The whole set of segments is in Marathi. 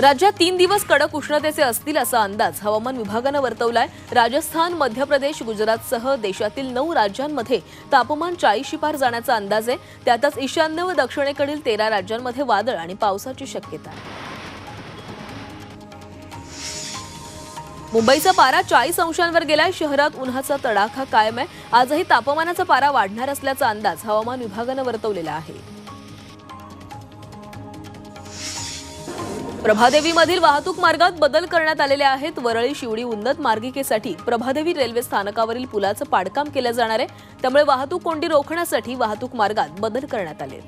राज्यात तीन दिवस कडक उष्णतेचे असतील असा अंदाज हवामान विभागानं वर्तवलाय. राजस्थान मध्य प्रदेश गुजरातसह देशातील नऊ राज्यांमध्ये तापमान चाळीशी पार जाण्याचा अंदाज आहे. त्यातच ईशान्य व दक्षिणेकडील तेरा राज्यांमध्ये वादळ आणि पावसाची शक्यता आहे. मुंबईचा पारा चाळीस अंशांवर गेलाय. शहरात उन्हाचा तडाखा कायम आहे. आजही तापमानाचा पारा वाढणार असल्याचा अंदाज हवामान विभागानं वर्तवलेला आहे. प्रभादेवीमधील वाहतूक मार्गात बदल करण्यात आलेले आहेत. वरळी शिवडी उन्नत मार्गिकेसाठी प्रभादेवी रेल्वे स्थानकावरील पुलाचं पाडकाम केलं जाणार आहे. त्यामुळे वाहतूक कोंडी रोखण्यासाठी वाहतूक मार्गात बदल करण्यात आले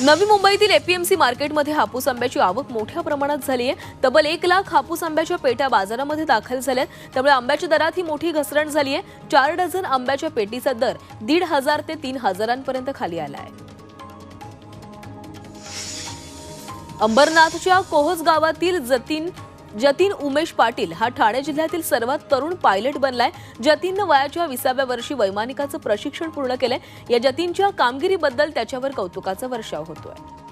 नवी मुंबईतील एपीएमसी मार्केटमध्ये हापूस आंब्याची आवक मोठ्या प्रमाणात झाली आहे. तब्बल एक लाख हापूस आंब्याच्या पेट्या बाजारामध्ये दाखल झाल्यात. त्यामुळे आंब्याच्या दरात ही मोठी घसरण झाली आहे. चार डझन आंब्याच्या पेटीचा दर दीड हजार ते तीन हजारांपर्यंत खाली आला आहे. अंबरनाथच्या कोहज गावातील जतीन जतीन उमेश पाटील हा ठाणे जिल्ह्यातील सर्वात तरुण पायलट बनलाय. जतीननं वयाच्या विसाव्या वर्षी वैमानिकाचं प्रशिक्षण पूर्ण केलंय. या जतीनच्या कामगिरीबद्दल त्याच्यावर कौतुकाचा वर्षाव होतोय.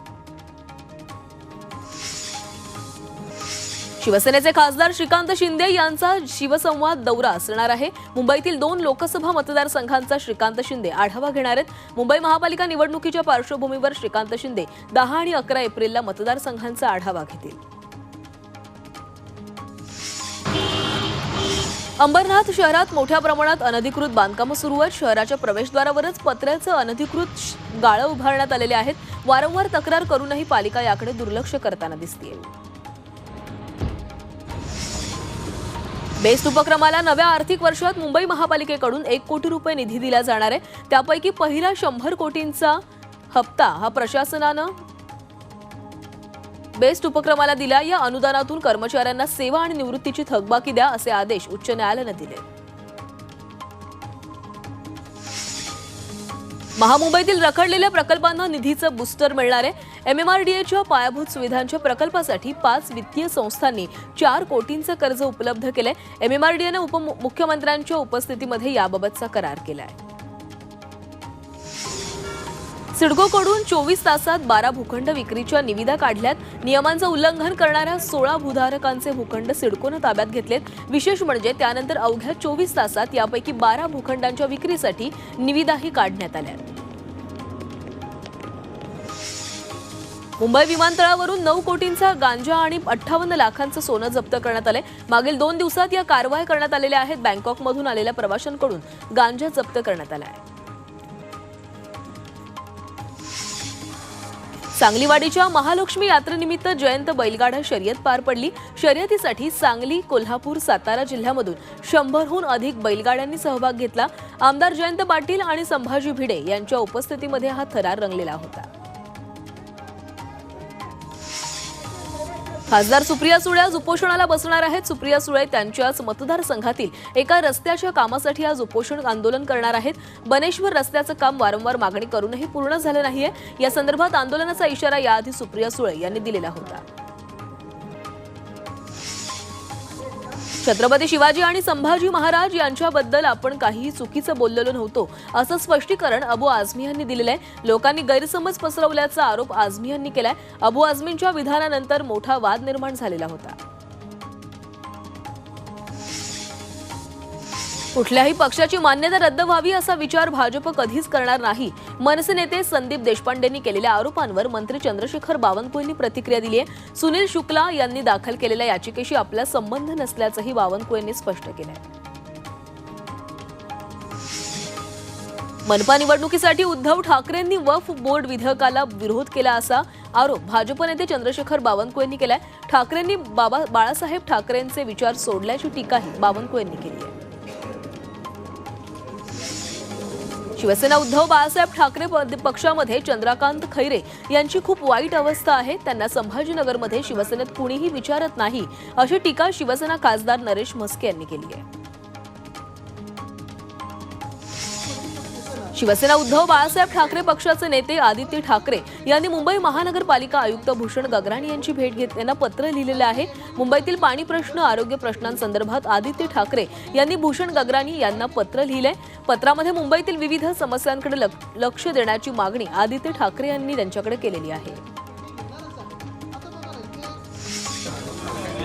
शिवसेनेचे खासदार श्रीकांत शिंदे यांचा शिवसंवाद दौरा असणार आहे. मुंबईतील दोन लोकसभा मतदारसंघांचा श्रीकांत शिंदे आढावा घेणार आहेत. मुंबई महापालिका निवडणुकीच्या पार्श्वभूमीवर श्रीकांत शिंदे दहा आणि अकरा एप्रिलला मतदारसंघांचा आढावा घेतील. अंबरनाथ शहरात मोठ्या प्रमाणात अनधिकृत बांधकामं सुरू आहेत. शहराच्या प्रवेशद्वारावरच पत्र्याचं अनधिकृत गाळं उभारण्यात आलेले आहेत. वारंवार तक्रार करूनही पालिका याकडे दुर्लक्ष करताना दिसतीये. बेस्ट उपक्रमाला नव्या आर्थिक वर्षात मुंबई महापालिकेकडून एक कोटी रुपये निधी दिला जाणार आहे. त्यापैकी पहिला शंभर कोटींचा हप्ता हा प्रशासनानं बेस्ट उपक्रमाला दिला. या अनुदानातून कर्मचाऱ्यांना सेवा आणि निवृत्तीची थकबाकी द्या असे आदेश उच्च न्यायालयानं दिले. महामुंबईतील रखडलेल्या प्रकल्पांना निधीचं बुस्टर मिळणार आहे. एमएमआरडीएच्या पायाभूत सुविधांच्या प्रकल्पासाठी पाच वित्तीय संस्थांनी चार कोटींचं कर्ज उपलब्ध केलंय. एमएमआरडीएनं उपमुख्यमंत्र्यांच्या उपस्थितीमध्ये याबाबतचा करार केलाय. सिडकोकडून चोवीस तासात बारा भूखंड विक्रीच्या निविदा काढल्यात. नियमांचं उल्लंघन करणाऱ्या सोळा भूधारकांचे भूखंड सिडकोनं ताब्यात घेतलेत. विशेष म्हणजे त्यानंतर अवघ्या चोवीस तासात यापैकी बारा भूखंडांच्या विक्रीसाठी निविदाही काढण्यात आल्या मुंबई विमानतळावरून नऊ कोटींचा गांजा आणि अठ्ठावन्न लाखांचं सोनं जप्त करण्यात आलंय. मागील दोन दिवसात या कारवाया करण्यात आलेल्या आहेत. बँकॉकमधून आलेल्या प्रवाशांकडून गांजा जप्त करण्यात आला आहे. सांगलीवाडीच्या महालक्ष्मी यात्रेनिमित्त जयंत बैलगाडा शर्यत पार पडली. शर्यतीसाठी सांगली कोल्हापूर सातारा जिल्ह्यामधून शंभरहून अधिक बैलगाड्यांनी सहभाग घेतला. आमदार जयंत पाटील आणि संभाजी भिडे यांच्या उपस्थितीमध्ये हा थरार रंगलेला होता. खासदार सुप्रिया सुळे आज उपोषणाला बसणार आहेत. सुप्रिया सुळे त्यांच्याच मतदारसंघातील एका रस्त्याच्या कामासाठी आज उपोषण आंदोलन करणार आहेत. बनेश्वर रस्त्याचं काम वारंवार मागणी करूनही पूर्ण झालं नाहीये. या संदर्भात आंदोलनाचा इशारा याआधी सुप्रिया सुळे यांनी दिलेला होता. छत्रपती शिवाजी आणि संभाजी महाराज यांच्याबद्दल आपण काहीही चुकीचं बोललेलो नव्हतो असं स्पष्टीकरण अबू आझमी यांनी दिलेलं आहे लोकांनी गैरसमज पसरवल्याचा आरोप आझमी यांनी केलाय. अबू आझमींच्या विधानानंतर मोठा वाद निर्माण झालेला होता. कुठल्याही पक्षाची मान्यता रद्द व्हावी असा विचार भाजप कधीच करणार नाही. मनसे नेते संदीप देशपांडेंनी केलेल्या आरोपांवर मंत्री चंद्रशेखर बावनकुळेंनी प्रतिक्रिया दिली आहे. सुनील शुक्ला यांनी दाखल केलेल्या याचिकेशी आपला संबंध नसल्याचंही बावनकुळेंनी स्पष्ट केलंय. मनपा निवडणुकीसाठी उद्धव ठाकरेंनी वफ बोर्ड विधेयकाला विरोध केला असा आरोप भाजप नेते चंद्रशेखर बावनकुळेंनी केलाय. ठाकरेंनी बाबा बाळासाहेब ठाकरेंचे विचार सोडल्याची टीकाही बावनकुळेंनी केली आहे. शिवसेना उद्धव बाळासाहेब ठाकरे पक्षामध्ये चंद्रकांत खैरे यांची खूप वाईट अवस्था आहे. त्यांना संभाजीनगरमध्ये शिवसेनेत कुणीही विचारत नाही अशी टीका शिवसेना खासदार नरेश म्हस्के यांनी केली आहे. शिवसेना उद्धव बाळासाहेब ठाकरे पक्षाचे नेते आदित्य ठाकरे यांनी मुंबई महानगरपालिका आयुक्त भूषण गगराणी यांची भेट घेतल्यानं पत्र लिहिलेलं आहे. मुंबईतील पाणी प्रश्न आरोग्य प्रश्नांसंदर्भात आदित्य ठाकरे यांनी भूषण गगराणी यांना पत्र लिहिलंय. पत्रामध्ये मुंबईतील विविध समस्यांकडे लक्ष देण्याची मागणी आदित्य ठाकरे यांनी त्यांच्याकडे केलेली आहे.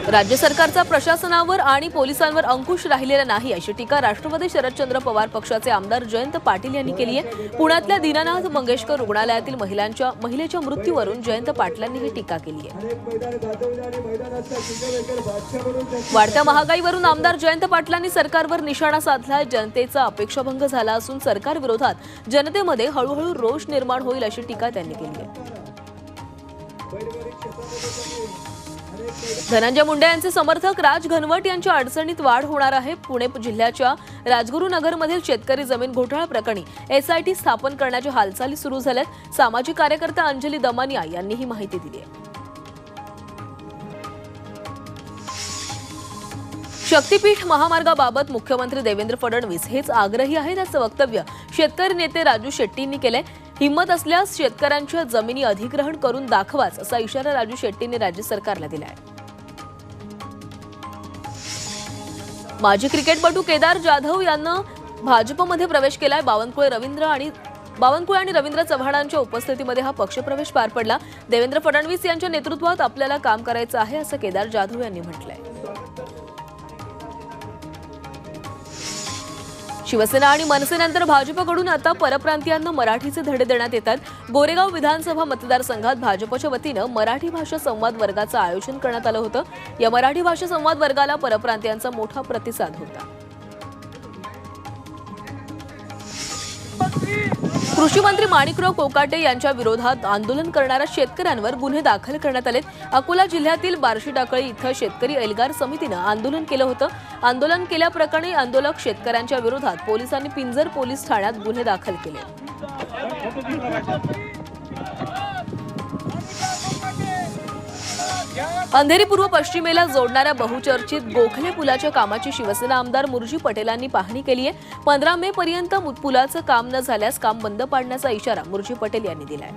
राज्य सरकारचा प्रशासनावर आणि पोलिसांवर अंकुश राहिलेला नाही अशी टीका राष्ट्रवादी शरदचंद्र पवार पक्षाचे आमदार जयंत पाटील यांनी केली आहे. पुण्यातल्या दीनानाथ मंगेशकर रुग्णालयातील महिलांच्या महिलेच्या मृत्यूवरून जयंत पाटलांनी ही टीका केली आहे. वाढत्या महागाईवरून आमदार जयंत पाटलांनी सरकारवर निशाणा साधला जनतेचा अपेक्षाभंग झाला असून सरकार विरोधात जनतेमध्ये हळूहळू रोष निर्माण होईल अशी टीका त्यांनी केली आहे. धनंजय मुंडे यांचे समर्थक राज घनवट यांच्या अडचणीत वाढ होणार आहे. पुणे जिल्ह्याच्या राजगुरुनगरमधील शेतकरी जमीन घोटाळा प्रकरणी एसआयटी स्थापन करण्याच्या हालचाली सुरू झाल्यात. सामाजिक कार्यकर्ता अंजली दमानिया यांनी ही माहिती दिली आहे. शक्तीपीठ महामार्गाबाबत मुख्यमंत्री देवेंद्र फडणवीस हेच आग्रही आहे त्याचं वक्तव्य शेतकरी नेते राजू शेट्टींनी केलंय. हिंमत असल्यास शेतकऱ्यांच्या जमिनी अधिग्रहण करून दाखवाच असा इशारा राजू शेट्टींनी राज्य सरकारला दिलाय. माजी क्रिकेटपटू केदार जाधव यांना भाजपमध्ये प्रवेश केलाय. बावनकुळे रवींद्र आणि बावनकुळे आणि रवींद्र चव्हाणांच्या उपस्थितीमध्ये हा पक्षप्रवेश पार पडला. देवेंद्र फडणवीस यांच्या नेतृत्वात आपल्याला काम करायचं आहे असं केदार जाधव यांनी म्हटलंय. शिवसेना आणि मनसेनंतर भाजपकडून आता परप्रांतीयांना मराठीचे धडे देण्यात येतात. गोरेगाव विधानसभा मतदारसंघात भाजपच्या वतीनं मराठी भाषा संवाद वर्गाचं आयोजन करण्यात आलं होतं. या मराठी भाषा संवाद वर्गाला परप्रांतीयांचा मोठा प्रतिसाद होता. कृषी मंत्री माणिकराव कोकाटे यांच्या विरोधात आंदोलन करणाऱ्या शेतकऱ्यांवर गुन्हे दाखल करण्यात आलेत. अकोला जिल्ह्यातील बार्शी टाकळी इथं शेतकरी एल्गार समितीनं आंदोलन केलं होतं. आंदोलन केल्याप्रकरणी आंदोलक शेतकऱ्यांच्या विरोधात पोलिसांनी पिंजर पोलीस ठाण्यात गुन्हे दाखल केले. अंधेरी पूर्व पश्चिमेला जोडणाऱ्या बहुचर्चित गोखले पुलाच्या कामाची शिवसेना आमदार मुरजी पटेलांनी पाहणी केली आहे. पंधरा मे पर्यंत पुलाचं काम न झाल्यास काम बंद पाडण्याचा इशारा मुरजी पटेल यांनी दिलाय.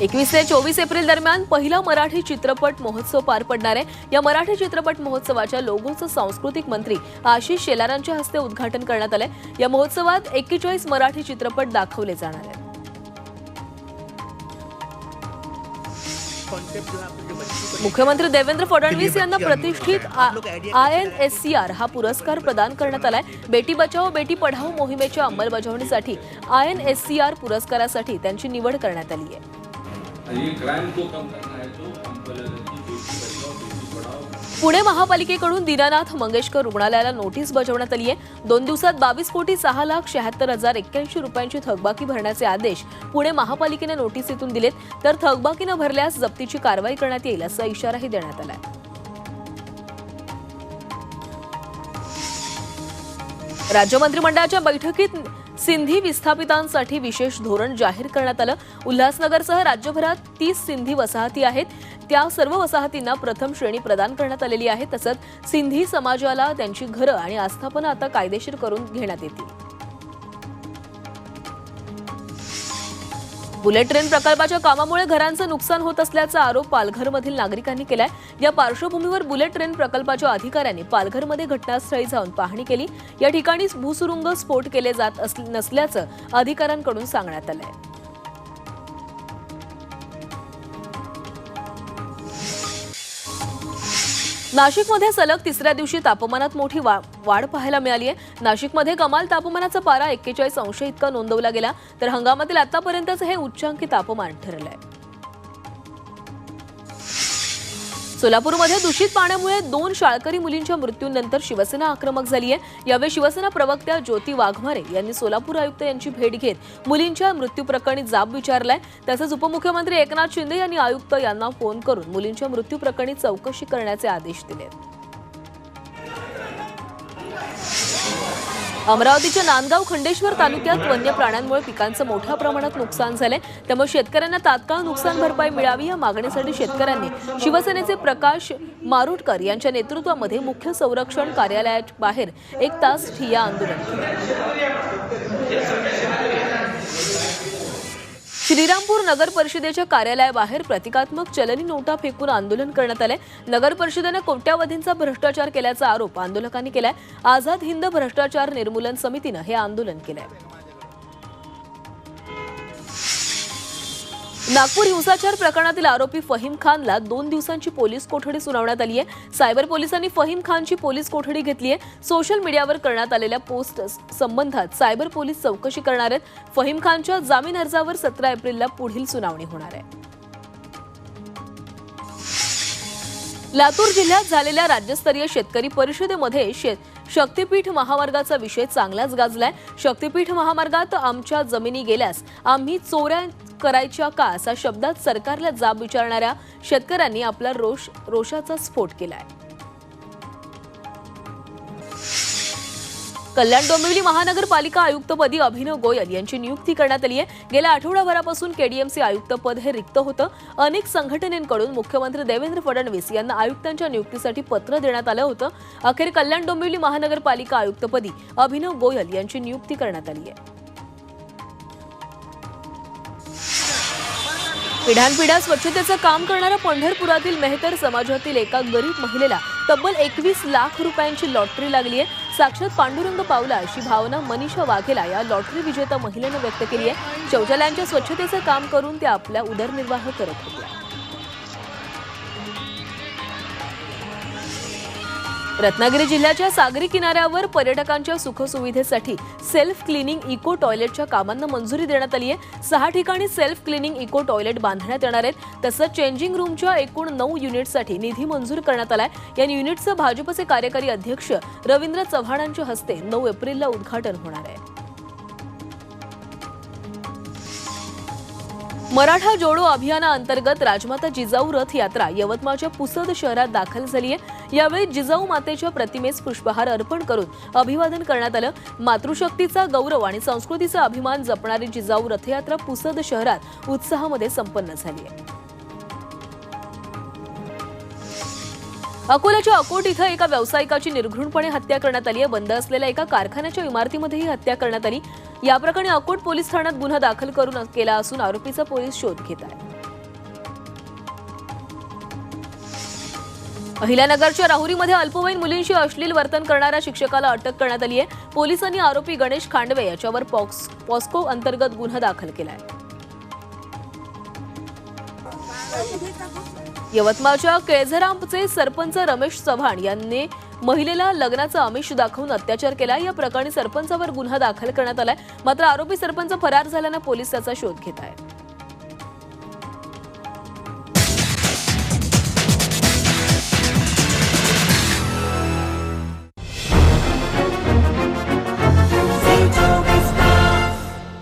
एकवीस ते चोवीस एप्रिल दरम्यान पहिला मराठी चित्रपट महोत्सव पार पडणार आहे. या मराठी चित्रपट महोत्सवाच्या लोगोचं सांस्कृतिक मंत्री आशिष शेलारांच्या हस्ते उद्घाटन करण्यात आलंय. या महोत्सवात एक्केचाळीस मराठी चित्रपट दाखवले जाणार आहेत. मुख्यमंत्री देवेंद्र फडणवीस यांना प्रतिष्ठित I N S C R हा पुरस्कार प्रदान करण्यात आलाय. बेटी बचाओ बेटी पढाओ मोहिमेच्या अंमलबजावणीसाठी I N S C R पुरस्कारासाठी त्यांची निवड करण्यात आली आहे. पुणे महापालिकेकडून दीनानाथ मंगेशकर रुग्णालयाला नोटीस बजावण्यात आली आहे दोन दिवसात बावीस कोटी सहा लाख शहात्तर हजार एक्क्याऐंशी रुपयांची थकबाकी भरण्याचे आदेश पुणे महापालिकेने नोटीसीतून दिलेत. तर थकबाकी न भरल्यास जप्तीची कारवाई करण्यात येईल असा इशाराही देण्यात आलाय. राज्य मंत्रिमंडळाच्या बैठकीत सिंधी विस्थापितांसाठी विशेष धोरण जाहीर करण्यात आलं. उल्हासनगरसह राज्यभरात तीस सिंधी वसाहती आहेत. त्या सर्व वसाहतींना प्रथम श्रेणी प्रदान करण्यात आलेली आहे तसंच सिंधी समाजाला त्यांची घरं आणि आस्थापना आता कायदेशीर करून घेण्यात येतील. बुलेट ट्रेन प्रकल्पाच्या कामामुळे घरांचं नुकसान होत असल्याचा आरोप पालघरमधील नागरिकांनी केलाय. या पार्श्वभूमीवर बुलेट ट्रेन प्रकल्पाच्या अधिकाऱ्यांनी पालघरमध्ये घटनास्थळी जाऊन पाहणी केली. या ठिकाणी भूसुरुंग स्फोट केले जात नसल्याचं अधिकाऱ्यांकडून सांगण्यात आलंय. नाशिकमध्ये सलग तिसऱ्या दिवशी तापमानात मोठी वा- वाढ पाहायला मिळाली आहे नाशिकमध्ये कमाल तापमानाचा पारा एक्केचाळीस अंश इतका नोंदवला गेला. तर हंगामातील आतापर्यंतचं हे उच्चांकी तापमान ठरलं आहे सोलापूरमध्ये दूषित पाण्यामुळे दोन शाळकरी मुलींच्या मृत्यूनंतर शिवसेना आक्रमक झाली आहे. यावेळी शिवसेना प्रवक्त्या ज्योती वाघमारे यांनी सोलापूर आयुक्त यांची भेट घेत मुलींच्या मृत्यूप्रकरणी जाब विचारलाय. तसंच उपमुख्यमंत्री एकनाथ शिंदे यांनी आयुक्त यांना फोन करून मुलींच्या मृत्यूप्रकरणी चौकशी करण्याचे आदेश दिले अमरावतीच्या नांदगाव खंडेश्वर तालुक्यात वन्य प्राण्यांमुळे पिकांचं मोठ्या प्रमाणात नुकसान झालंय. त्यामुळे शेतकऱ्यांना तात्काळ नुकसान भरपाई मिळावी या मागणीसाठी शेतकऱ्यांनी शिवसेनेचे प्रकाश मारुटकर यांच्या नेतृत्वामध्ये मुख्य संरक्षण कार्यालयाच्या बाहेर एक तास ठिया आंदोलन श्रीरामपूर नगर परिषदेच्या कार्यालयाबाहेर प्रतिकात्मक चलनी नोटा फेकून आंदोलन करण्यात आले. नगर परिषदेनं कोट्यावधींचा भ्रष्टाचार केल्याचा आरोप आंदोलकांनी केलाय. आझाद हिंद भ्रष्टाचार निर्मूलन समितीनं हे आंदोलन केलंय. नागपूर हिंसाचार प्रकरणातील आरोपी फहीम खानला दोन दिवसांची पोलीस कोठडी सुनावण्यात आली आहे. सायबर पोलिसांनी फहीम खानची पोलीस कोठडी घेतली आहे. सोशल मीडियावर करण्यात आलेल्या पोस्ट संबंधात सायबर पोलीस चौकशी करणार आहेत. फहीम खानच्या जामीन अर्जावर सतरा एप्रिलला पुढील सुनावणी होणार आहे. लातूर जिल्ह्यात झालेल्या राज्यस्तरीय शेतकरी परिषदेमध्ये शेत शक्तीपीठ महामार्गाचा विषय चांगलाच गाजलाय. शक्तीपीठ महामार्गात आमच्या जमिनी गेल्यास आम्ही चोऱ्या करायच्या का असा शब्दात सरकारला जाब विचारणाऱ्या शेतकऱ्यांनी आपला रोष रोषाचा स्फोट केलाय. कल्याण डोंबिवली महानगरपालिका आयुक्तपदी अभिनव गोयल यांची नियुक्ती करण्यात आली आहे गेल्या आठवडाभरापासून केडीएमसी आयुक्तपद हे रिक्त होतं. अनेक संघटनेकडून मुख्यमंत्री देवेंद्र फडणवीस यांना आयुक्तांच्या नियुक्तीसाठी पत्र देण्यात आलं होतं. अखेर कल्याण डोंबिवली महानगरपालिका आयुक्तपदी अभिनव गोयल यांची नियुक्ती करण्यात आली आहे पिढ्यानपिढ्या स्वच्छतेचं काम करणाऱ्या पंढरपुरातील मेहतर समाजातील एका गरीब महिलेला तब्बल एकवीस लाख रुपयांची लॉटरी लागली आहे साक्षात पांडुरंग पावला अशी भावना मनीषा वाघेला या लॉटरी विजेता महिलेनं व्यक्त केली आहे शौचालयांच्या स्वच्छतेचं काम करून त्या आपल्या उदरनिर्वाह करत होत्या. रत्नागिरी जिल्ह्याच्या सागरी किनाऱ्यावर पर्यटकांच्या सुखसुविधेसाठी सेल्फ क्लिनिंग इको टॉयलेटच्या कामांना मंजुरी देण्यात आली आहे. सहा ठिकाणी सेल्फ क्लिनिंग इको टॉयलेट बांधण्यात येणार आहेत. तसंच चेंजिंग रूमच्या एकूण नऊ युनिटसाठी निधी मंजूर करण्यात आलाय. या युनिटचं भाजपचे कार्यकारी अध्यक्ष रवींद्र चव्हाणांच्या हस्ते नऊ एप्रिलला उद्घाटन होणार आहे. मराठा जोडो अभियानाअंतर्गत राजमाता जिजाऊ रथ यात्रा यवतमाळच्या पुसद शहरात दाखल झाली आहे. यावेळी जिजाऊ मातेच्या प्रतिमेस पुष्पहार अर्पण करून अभिवादन करण्यात आलं. मातृशक्तीचा गौरव आणि संस्कृतीचा अभिमान जपणारी जिजाऊ रथयात्रा पुसद शहरात उत्साहामध्ये संपन्न झाली आहे. अकोल्याच्या अकोट इथं एका व्यावसायिकाची निर्घृणपणे हत्या करण्यात आली आहे. बंद असलेल्या एका कारखान्याच्या इमारतीमध्ये ही हत्या करण्यात आली. या प्रकरणी अकोट पोलीस ठाण्यात गुन्हा दाखल करून केला असून आरोपीचा पोलीस शोध घेत आहे. अहिल्यानगरच्या राहुरीमध्ये अल्पवयीन मुलींशी अश्लील वर्तन करणाऱ्या शिक्षकाला अटक करण्यात आली आहे. पोलिसांनी आरोपी गणेश खांडवे याच्यावर पॉस्को अंतर्गत गुन्हा दाखल केलाय. यवतमाळच्या केळझरामचे सरपंच रमेश चव्हाण यांनी महिलेला लग्नाचा आमिष दाखवून अत्याचार केला या प्रकरणी सरपंचावर गुन्हा दाखल करण्यात आलाय. मात्र आरोपी सरपंच फरार झाल्यानं पोलीस त्याचा शोध घेत आहेत.